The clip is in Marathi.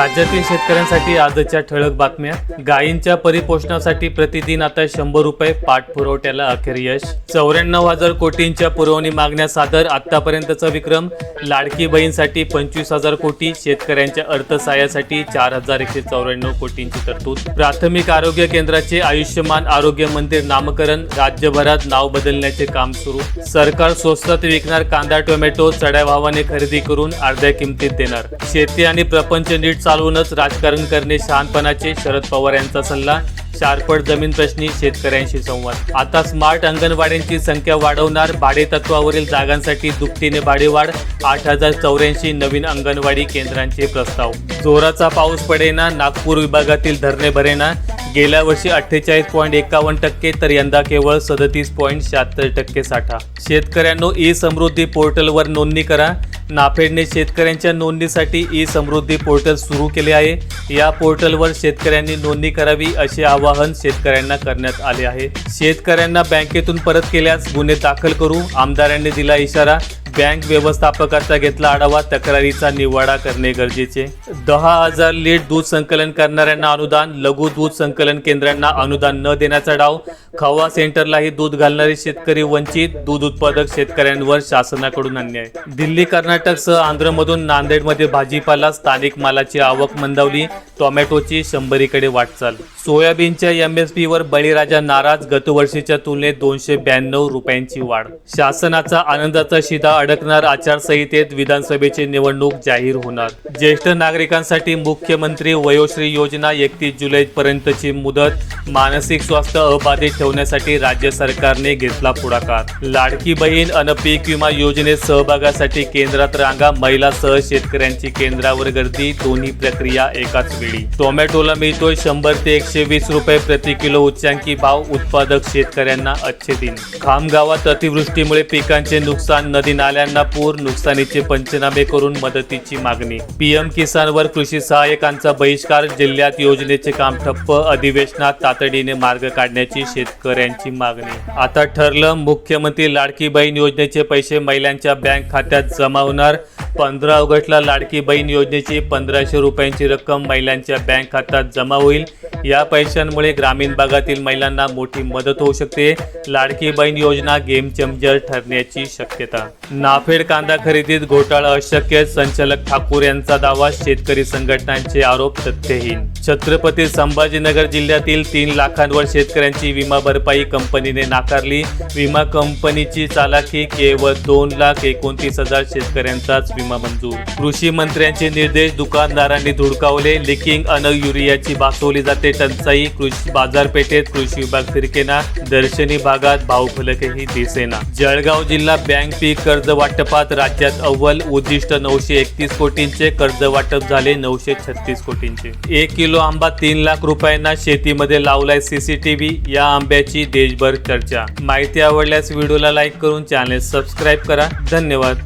राज्यातील शेतकऱ्यांसाठी आजच्या ठळक बातम्या. गायींच्या परिपोषणासाठी प्रतिदिन आता शंभर रुपये पाठपुरवठ्याला अखेर यश. चौऱ्याण्णव हजार कोटींच्या पुरवणी मागण्या सादर आतापर्यंतचा विक्रम. लाडकी बहीणसाठी पंचवीस हजार कोटी शेतकऱ्यांच्या अर्थसहाय्यासाठी चार हजार एकशे चौऱ्याण्णव कोटींची तरतूद. प्राथमिक आरोग्य केंद्राचे आयुष्यमान आरोग्य मंदिर नामकरण. राज्यभरात नाव बदलण्याचे काम सुरू. सरकार स्वस्तात विकणार कांदा टोमॅटो चढ्या भावाने खरेदी करून अर्ध्या किमतीत देणार. शेती आणि प्रपंच नीट चालवूनच राजकारण करणे शहाणपणाचे शरद पवार यांचा सल्ला चारपट जमीन प्रश्नी शेतकऱ्यांशी संवाद. आता स्मार्ट अंगणवाड्यांची संख्या वाढवणार भाडे तत्वावरील जागांसाठी दुपटीने भाडेवाढ आठ हजार चौऱ्याऐंशी नवीन अंगणवाडी केंद्रांचे प्रस्ताव. जोराचा पाऊस पडेना नागपूर विभागातील धरणे भरेना. गेल्या वर्षी अठ्ठेचाळीस पॉईंट एकावन्न टक्के तर यंदा केवळ सदतीस पॉईंट शहात्तर टक्के साठा. शेतकऱ्यांनो ई समृद्धी पोर्टलवर नोंदणी करा. नाफेडने शेतकऱ्यांच्या नोंदणीसाठी ई समृद्धी पोर्टल सुरू केले आहे. या पोर्टलवर शेतकऱ्यांनी नोंदणी करावी असे आवाहन शेतकऱ्यांना करण्यात आले आहे. शेतकऱ्यांना बँकेतून परत केल्यास गुन्हे दाखल करू. आमदारांनी दिला इशारा. बँक व्यवस्थापकाचा घेतला आढावा. तक्रारीचा निवाडा करणे गरजेचे. दहा हजार लीड दूध संकलन करणाऱ्यांना अनुदान लघु दूध संकलन केंद्रांना अनुदान न देण्याचा डाव. खवा सेंटरलाही दूध घालणारे शेतकरी वंचित दूध उत्पादक शेतकऱ्यांवर शासनाकडून अन्याय. दिल्ली कर्नाटकसह आंध्रमधून नांदेडमध्ये भाजीपाला स्थानिक मालाची आवक मंदावली. टोमॅटोची शंभरीकडे वाटचाल. सोयाबीनच्या एम एस पीवर बळीराजा नाराज गतवर्षीच्या तुलनेत दोनशे ब्याण्णव रुपयांची वाढ. शासनाचा आनंदाचा शिदा अडकणार आचारसंहितेत विधानसभेची निवडणूक जाहीर होणार. ज्येष्ठ नागरिकांसाठी मुख्यमंत्री वयोश्री योजना एकतीस जुलै पर्यंतची मुदत मानसिक स्वास्थ्य अबाधित ठेवण्यासाठी राज्य सरकारने घेतला पुढाकार. लाडकी बहीण अन पीक विमा योजनेत सहभागासाठी केंद्रात रांगा महिलासह शेतकऱ्यांची केंद्रावर गर्दी दोन्ही प्रक्रिया एकाच वेळी. टोमॅटोला मिळतोय शंभर ते एकशे वीस रुपये प्रति किलो उच्चांकी भाव उत्पादक शेतकऱ्यांना अच्छे दिन. खामगावात अतिवृष्टीमुळे पिकांचे नुकसान नदी नाल्यांना पूर नुकसानीचे पंचनामे करून मदतीची मागणी. पीएम किसानवर कृषी सहाय्यकांचा बहिष्कार जिल्ह्यात योजनेचे काम ठप्प अधिवेशनात तातडीने मार्ग काढण्याची शेतकऱ्यांची मागणी. आता ठरलं मुख्यमंत्री लाडकी बहीण योजनेचे पैसे महिलांच्या बँक खात्यात जमा होणार. पंधरा ऑगस्टला लाडकी बहीण योजनेची पंधराशे रुपयांची रक्कम महिलांच्या बँक खात्यात जमा होईल. या पैशांमुळे ग्रामीण भागातील महिलांना मोठी मदत होऊ शकते. लाडकी बहीण योजना गेम चेंजर ठरण्याची शक्यता. नाफेड कांदा खरेदीत घोटाळा अशक्य संचालक ठाकूर यांचा दावा शेतकरी संघटनांचे आरोप तथ्यहीन छत्रपती संभाजीनगर जिल्ह्यातील तीन लाखांवर शेतकऱ्यांची विमा भरपाई कंपनीने नाकारली. विमा कंपनीची चालाकी केवळ दोन लाख एकोणतीस हजार शेतकऱ्यांचाच विमा मंजूर. कृषी मंत्र्यांचे निर्देश दुकानदारांनी धुडकावले. लिकिंग अन युरियाची भासवली जाते. टंचाई कृषी बाजारपेठेत कृषी विभाग फिरकेना दर्शनी भागात भावफलकही दिसेना. जळगाव जिल्हा बँक पीक कर्ज वाटपात राज्यात अव्वल उद्दिष्ट नऊशे एकतीस कोटींचे कर्ज वाटप झाले नऊशे छत्तीस कोटींचे. एक किलो आंबा तीन लाख रुपयांना शेतीमध्ये लावलाय सीसीटीव्ही या आंब्याची देशभर चर्चा. माहिती आवडल्यास व्हिडिओला लाईक करून चॅनेल सबस्क्राईब करा. धन्यवाद.